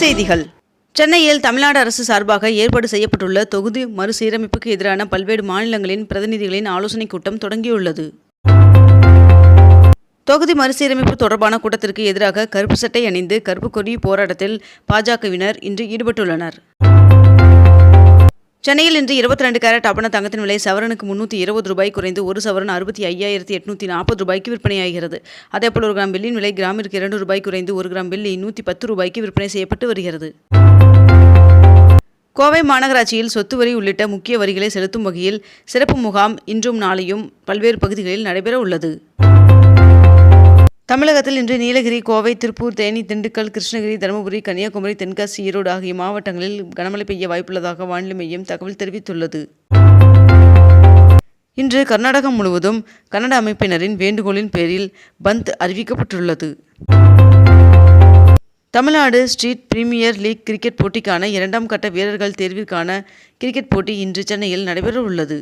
செய்திகள். சென்னையில் தமிழ்நாடு அரசு சார்பாக ஏற்பாடு செய்யப்பட்டுள்ள தொகுதி மறுசீரமைப்புக்கு எதிரான பல்வேறு மாநிலங்களின் பிரதிநிதிகளின் ஆலோசனைக் கூட்டம் தொடங்கியுள்ளது. தொகுதி மறுசீரமைப்பு தொடர்பான கூட்டத்திற்கு எதிராக கருப்பு சட்டை அணிந்து கருப்பு கொடி போராட்டத்தில் பாஜகவினர் இன்று ஈடுபட்டுள்ளனர். சென்னையில் இன்று இருபத்தி ரெண்டு கேரட் அப்பன தங்கத்தின் விலை சவரனுக்கு முன்னூற்றி இருபது ரூபாய் குறைந்து ஒரு சவரன் அறுபத்தி ஐயாயிரத்தி எட்நூற்றி நாற்பது ரூபாய்க்கு விற்பனையாகிறது. அதேபோல் ஒரு கிராம் வெள்ளியின் விலை கிராமிற்கு இரண்டு ரூபாய் குறைந்து ஒரு கிராம் வெள்ளி நூற்றி பத்து ரூபாய்க்கு விற்பனை செய்யப்பட்டு வருகிறது. கோவை மாநகராட்சியில் சொத்து வரி உள்ளிட்ட முக்கிய வரிகளை செலுத்தும் வகையில் சிறப்பு முகாம் இன்றும் நாளையும் பல்வேறு பகுதிகளில் நடைபெற உள்ளது. தமிழகத்தில் இன்று நீலகிரி கோவை திருப்பூர் தேனி திண்டுக்கல் கிருஷ்ணகிரி தருமபுரி கன்னியாகுமரி தென்காசி ஈரோடு ஆகிய மாவட்டங்களில் கனமழை பெய்ய வாய்ப்புள்ளதாக வானிலை மையம் தகவல் தெரிவித்துள்ளது. இன்று கர்நாடகம் முழுவதும் கன்னட அமைப்பினரின் வேண்டுகோளின் பேரில் பந்த் அறிவிக்கப்பட்டுள்ளது. Tamil Nadu street premier league cricket போட்டிக்கான இரண்டாம் கட்ட வீரர்கள் தேர்விற்கான கிரிக்கெட் போட்டி இன்று சென்னையில் நடைபெற உள்ளது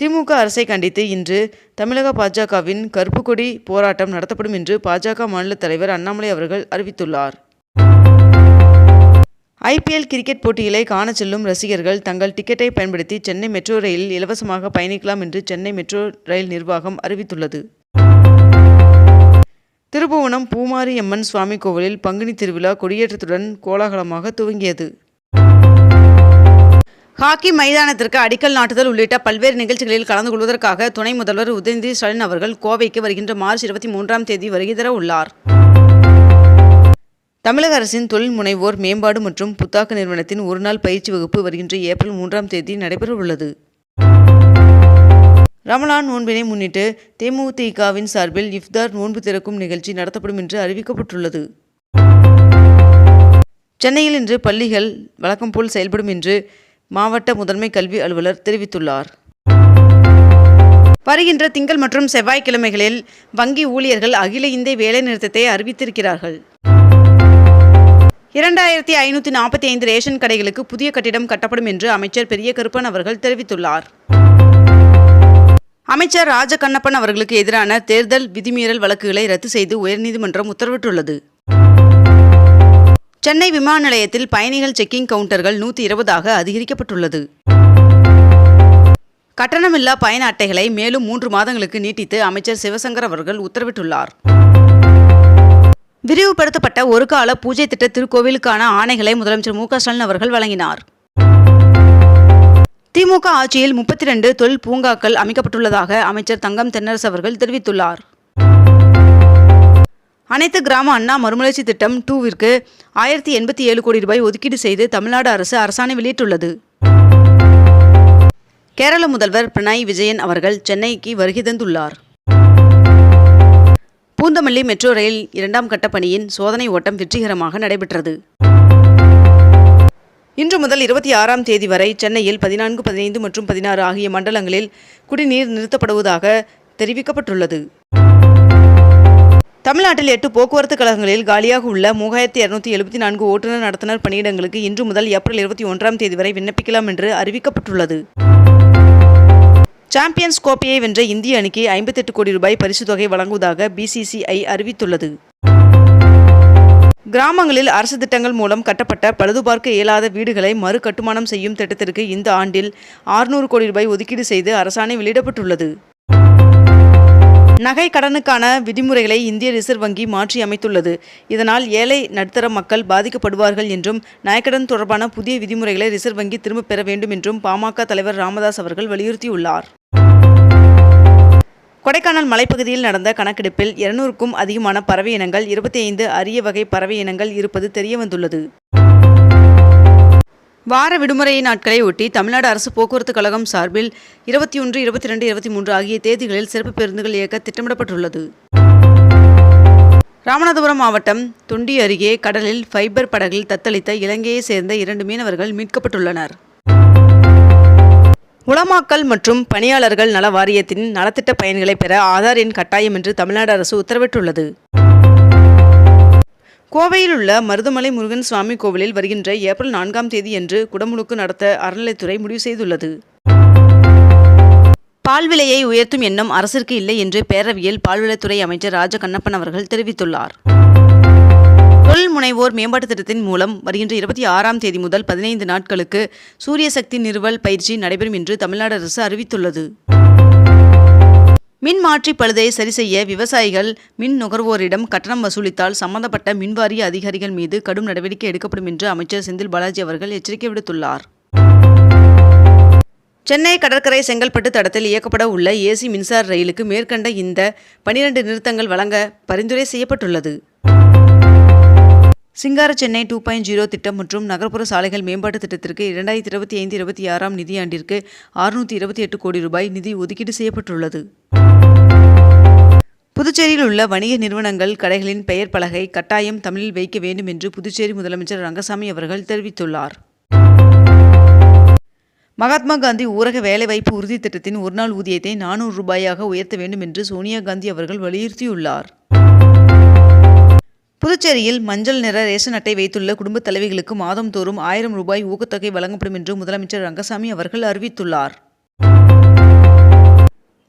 திமுக அரசை கண்டித்து இன்று தமிழக பாஜகவின் கருப்பு கொடி போராட்டம் நடத்தப்படும் என்று பாஜக மாநில தலைவர் அண்ணாமலை அவர்கள் அறிவித்துள்ளார். ஐபிஎல் கிரிக்கெட் போட்டிகளை காண செல்லும் ரசிகர்கள் தங்கள் டிக்கெட்டை பயன்படுத்தி சென்னை மெட்ரோ ரயிலில் இலவசமாக பயணிக்கலாம் என்று சென்னை மெட்ரோ ரயில் நிர்வாகம் அறிவித்துள்ளது. திருபுவனம் பூமாரி அம்மன் சுவாமி கோவிலில் பங்குனி திருவிழா கொடியேற்றத்துடன் கோலாகலமாக துவங்கியது. ஹாக்கி மைதானத்திற்கு அடிக்கல் நாட்டுதல் உள்ளிட்ட பல்வேறு நிகழ்ச்சிகளில் கலந்து கொள்வதற்காக துணை முதல்வர் உதயநிதி ஸ்டாலின் அவர்கள் கோவைக்கு வருகின்ற மார்ச் இருபத்தி மூன்றாம் தேதி வருகை தர உள்ளார். தமிழக அரசின் தொழில் முனைவோர் மேம்பாடு மற்றும் புத்தாக்க நிறுவனத்தின் ஒருநாள் பயிற்சி வகுப்பு வருகின்ற ஏப்ரல் மூன்றாம் தேதி நடைபெற உள்ளது. ரமலான் நோன்பினை முன்னிட்டு தேமுதிகவின் சார்பில் இஃப்தார் நோன்பு திறக்கும் நிகழ்ச்சி நடத்தப்படும் என்று அறிவிக்கப்பட்டுள்ளது. சென்னையில் இன்று பள்ளிகள் வழக்கம் போல் செயல்படும் என்று மாவட்ட முதன்மை கல்வி அலுவலர் தெரிவித்துள்ளார். வருகின்ற திங்கள் மற்றும் செவ்வாய்க்கிழமைகளில் வங்கி ஊழியர்கள் அகில இந்திய வேலைநிறுத்தத்தை அறிவித்திருக்கிறார்கள். இரண்டாயிரத்தி ஐநூற்றி நாற்பத்தி ஐந்து ரேஷன் கடைகளுக்கு புதிய கட்டிடம் கட்டப்படும் என்று அமைச்சர் பெரிய கருப்பன் அவர்கள் தெரிவித்துள்ளார். அமைச்சர் ராஜ கண்ணப்பன் அவர்களுக்கு எதிரான தேர்தல் விதிமீறல் வழக்குகளை ரத்து செய்து உயர்நீதிமன்றம் உத்தரவிட்டுள்ளது. சென்னை விமான நிலையத்தில் பயணிகள் செக்கிங் கவுண்டர்கள் நூற்றி இருபதாக அதிகரிக்கப்பட்டுள்ளது. கட்டணமில்லா பயண அட்டைகளை மேலும் மூன்று மாதங்களுக்கு நீட்டித்து அமைச்சர் சிவசங்கர் அவர்கள் உத்தரவிட்டுள்ளார். விரிவுபடுத்தப்பட்ட ஒரு கால பூஜை திட்ட திருக்கோவிலுக்கான ஆணைகளை முதலமைச்சர் மு ஸ்டாலின் அவர்கள் வழங்கினார். திமுக ஆட்சியில் முப்பத்தி ரெண்டு தொழில் பூங்காக்கள் அமைக்கப்பட்டுள்ளதாக அமைச்சர் தங்கம் தென்னரசு அவர்கள் தெரிவித்துள்ளார். அனைத்து கிராம அண்ணா மறுமலர்ச்சி திட்டம் டூவிற்கு ஆயிரத்தி எண்பத்தி ஏழு கோடி ரூபாய் ஒதுக்கீடு செய்து தமிழ்நாடு அரசு அரசாணை வெளியிட்டுள்ளது. கேரள முதல்வர் பினராயி விஜயன் அவர்கள் சென்னைக்கு வருகை தந்துள்ளார். பூந்தமல்லி மெட்ரோ ரயில் இரண்டாம் கட்ட பணியின் சோதனை ஓட்டம் வெற்றிகரமாக நடைபெற்றது. இன்று முதல் இருபத்தி ஆறாம் தேதி வரை சென்னையில் பதினான்கு பதினைந்து மற்றும் பதினாறு ஆகிய மண்டலங்களில் குடிநீர் நிறுத்தப்படுவதாக தெரிவிக்கப்பட்டுள்ளது. தமிழ்நாட்டில் எட்டு போக்குவரத்து கழகங்களில் காலியாக உள்ள மூவாயிரத்தி இரநூத்தி எழுபத்தி நான்கு ஓட்டுநர் நடத்துனர் பணியிடங்களுக்கு இன்று முதல் ஏப்ரல் இருபத்தி ஒன்றாம் தேதி வரை விண்ணப்பிக்கலாம் என்று அறிவிக்கப்பட்டுள்ளது. சாம்பியன்ஸ் கோப்பையை வென்ற இந்திய அணிக்கு ஐம்பத்தெட்டு கோடி ரூபாய் பரிசு தொகை வழங்குவதாக பிசிசிஐ அறிவித்துள்ளது. கிராமங்களில் அரசு திட்டங்கள் மூலம் கட்டப்பட்ட பழுதுபார்க்க இயலாத வீடுகளை மறு கட்டுமானம் செய்யும் திட்டத்திற்கு இந்த ஆண்டில் ஆறுநூறு கோடி ரூபாய் ஒதுக்கீடு செய்து அரசாணை வெளியிடப்பட்டுள்ளது. நகை கடனுக்கான விதிமுறைகளை இந்திய ரிசர்வ் வங்கி மாற்றி அமைத்துள்ளது. இதனால் ஏழை நடுத்தர மக்கள் பாதிக்கப்படுவார்கள் என்றும் நகைக்கடன் தொடர்பான புதிய விதிமுறைகளை ரிசர்வ் வங்கி திரும்பப் பெற வேண்டும் என்றும் பாமக தலைவர் ராமதாஸ் அவர்கள் வலியுறுத்தியுள்ளார். கொடைக்கானல் மலைப்பகுதியில் நடந்த கணக்கெடுப்பில் இருநூறுக்கும் அதிகமான பறவை இனங்கள் இருபத்தி ஐந்து அரிய வகை பறவை இனங்கள் இருப்பது தெரியவந்துள்ளது. வார விடுமுறை நாட்களை ஒட்டி தமிழ்நாடு அரசு போக்குவரத்து கழகம் சார்பில் இருபத்தி ஒன்று இருபத்தி ரெண்டு இருபத்தி மூன்று ஆகிய தேதிகளில் சிறப்பு பேருந்துகள் இயக்க திட்டமிடப்பட்டுள்ளது. ராமநாதபுரம் மாவட்டம் தொண்டி அருகே கடலில் ஃபைபர் படகில் தத்தளித்த இலங்கையை சேர்ந்த இரண்டு மீனவர்கள் மீட்கப்பட்டுள்ளனர். உளமாக்கல் மற்றும் பணியாளர்கள் நல வாரியத்தின் நலத்திட்ட பயன்களை பெற ஆதார் எண் கட்டாயம் என்று தமிழ்நாடு அரசு உத்தரவிட்டுள்ளது. கோவையில் உள்ள மருதமலை முருகன் சுவாமி கோவிலில் வருகின்ற ஏப்ரல் நான்காம் தேதியன்று குடமுழுக்கு நடத்த அறநிலைத்துறை முடிவு செய்துள்ளது. பால் விலையை உயர்த்தும் எண்ணம் அரசிற்கு இல்லை என்று பேரவையில் பால்விலைத்துறை அமைச்சர் ராஜ கண்ணப்பன் அவர்கள் தெரிவித்துள்ளார். தொழில் முனைவோர் மேம்பாட்டுத் திட்டத்தின் மூலம் வருகின்ற இருபத்தி ஆறாம் தேதி முதல் பதினைந்து நாட்களுக்கு சூரிய சக்தி நிறுவல் பயிற்சி நடைபெறும் என்று தமிழ்நாடு அரசு அறிவித்துள்ளது. மின் மாற்றி பழுதை சரி செய்ய விவசாயிகள் மின் நுகர்வோரிடம் கட்டணம் வசூலித்தால் சம்பந்தப்பட்ட மின்வாரிய அதிகாரிகள் மீது கடும் நடவடிக்கை எடுக்கப்படும் என்று அமைச்சர் செந்தில் பாலாஜி அவர்கள் எச்சரிக்கை விடுத்துள்ளார். சென்னை கடற்கரை செங்கல்பட்டு தடத்தில் இயக்கப்பட உள்ள ஏசி மின்சார ரயிலுக்கு மேற்கண்ட இந்த பனிரெண்டு நிறுத்தங்கள் வழங்க பரிந்துரை செய்யப்பட்டுள்ளது. சிங்கார சென்னை டூ பாயிண்ட் ஜீரோ திட்டம் மற்றும் நகர்ப்புற சாலைகள் மேம்பாட்டு திட்டத்திற்கு இரண்டாயிரத்தி இருபத்தி ஐந்து இருபத்தி ஆறாம் நிதியாண்டிற்கு அறுநூற்றி இருபத்தி எட்டு கோடி ரூபாய் நிதி ஒதுக்கீடு செய்யப்பட்டுள்ளது. புதுச்சேரியில் உள்ள வணிக நிறுவனங்கள் கடைகளின் பெயர் பலகை கட்டாயம் தமிழில் வைக்க வேண்டும் என்று புதுச்சேரி முதலமைச்சர் ரங்கசாமி அவர்கள் தெரிவித்துள்ளார். மகாத்மா காந்தி ஊரக வேலைவாய்ப்பு உறுதி திட்டத்தின் ஒருநாள் ஊதியத்தை நானூறு ரூபாயாக உயர்த்த வேண்டும் என்று சோனியா காந்தி அவர்கள் வலியுறுத்தியுள்ளார். புதுச்சேரியில் மஞ்சள் நிற ரேஷன் அட்டை வைத்துள்ள குடும்பத் தலைவிகளுக்கு மாதம்தோறும் ஆயிரம் ரூபாய் ஊக்கத்தொகை வழங்கப்படும் என்று முதலமைச்சர் ரங்கசாமி அவர்கள் அறிவித்துள்ளார்.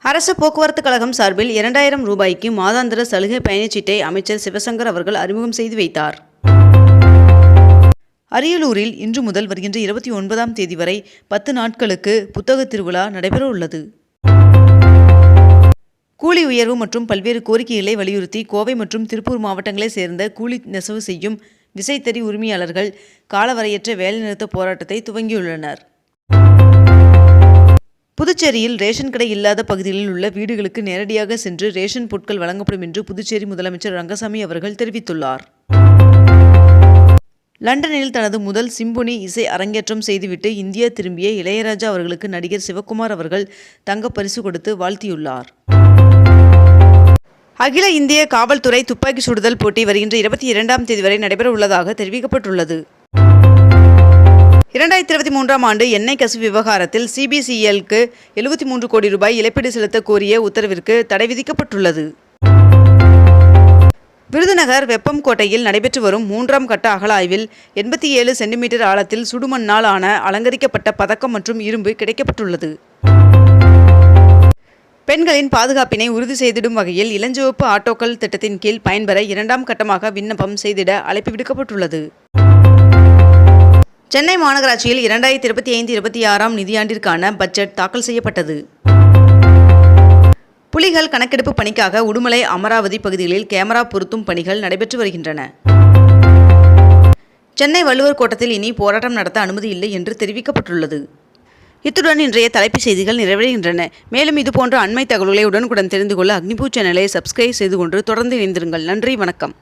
அரசு போக்குவரத்து கழகம் சார்பில் இரண்டாயிரம் ரூபாய்க்கு மாதாந்திர சலுகை பயணச்சீட்டை அமைச்சர் சிவசங்கர் அவர்கள் அறிமுகம் செய்து வைத்தார். அரியலூரில் இன்று முதல் வருகின்ற இருபத்தி ஒன்பதாம் தேதி வரை பத்து நாட்களுக்கு புத்தக திருவிழா நடைபெற உள்ளது. கூலி உயர்வு மற்றும் பல்வேறு கோரிக்கைகளை வலியுறுத்தி கோவை மற்றும் திருப்பூர் மாவட்டங்களைச் சேர்ந்த கூலி நெசவு செய்யும் விசைத்தறி உரிமையாளர்கள் காலவரையற்ற வேலைநிறுத்த போராட்டத்தை துவங்கியுள்ளனர். புதுச்சேரியில் ரேஷன் கடை இல்லாத பகுதிகளில் உள்ள வீடுகளுக்கு நேரடியாக சென்று ரேஷன் பொருட்கள் வழங்கப்படும் என்று புதுச்சேரி முதலமைச்சர் ரங்கசாமி அவர்கள் தெரிவித்துள்ளார். லண்டனில் தனது முதல் சிம்பொனி இசை அரங்கேற்றம் செய்துவிட்டு இந்தியா திரும்பிய இளையராஜா அவர்களுக்கு நடிகர் சிவகுமார் அவர்கள் தங்கப் பரிசு கொடுத்து வாழ்த்தியுள்ளார். அகில இந்திய காவல்துறை துப்பாக்கி சுடுதல் போட்டி வருகின்ற இருபத்தி இரண்டாம் தேதி வரை நடைபெற உள்ளதாக தெரிவிக்கப்பட்டுள்ளது. இரண்டாயிரத்தி இருபத்தி மூன்றாம் ஆண்டு எண்ணெய் கசிவு விவகாரத்தில் சிபிசிஎல்க்கு எழுபத்தி மூன்று கோடி ரூபாய் இழப்பீடு செலுத்த கோரிய உத்தரவிற்கு தடை விதிக்கப்பட்டுள்ளது. விருதுநகர் வெப்பம் கோட்டையில் நடைபெற்று வரும் மூன்றாம் கட்ட அகலாய்வில் எண்பத்தி ஏழு சென்டிமீட்டர் ஆழத்தில் சுடுமண்ணால் ஆன அலங்கரிக்கப்பட்ட பதக்கம் மற்றும் இரும்பு கிடைக்கப்பட்டுள்ளது. பெண்களின் பாதுகாப்பினை உறுதி செய்திடும் வகையில் இளஞ்சிவப்பு ஆட்டோக்கள் திட்டத்தின் கீழ் பயன்பெற இரண்டாம் கட்டமாக விண்ணப்பம் செய்திட அழைப்பு விடுக்கப்பட்டுள்ளது. சென்னை மாநகராட்சியில் இரண்டாயிரத்தி இருபத்தி ஐந்து இருபத்தி ஆறாம் நிதியாண்டிற்கான பட்ஜெட் தாக்கல் செய்யப்பட்டது. புலிகள் கணக்கெடுப்பு பணிக்காக உடுமலை அமராவதி பகுதிகளில் கேமரா பொருத்தும் பணிகள் நடைபெற்று வருகின்றன. சென்னை வள்ளுவர் கோட்டத்தில் இனி போராட்டம் நடத்த அனுமதி இல்லை என்று தெரிவிக்கப்பட்டுள்ளது. இத்துடன் இன்றைய தலைப்புச் செய்திகள் நிறைவடைகின்றன. மேலும் இதுபோன்ற அண்மை தகவல்களை உடனுக்குடன் தெரிந்து கொள்ள அக்னிபூ சேனலை சப்ஸ்கிரைப் செய்து கொண்டு தொடர்ந்து இணைந்திருங்கள். நன்றி வணக்கம்.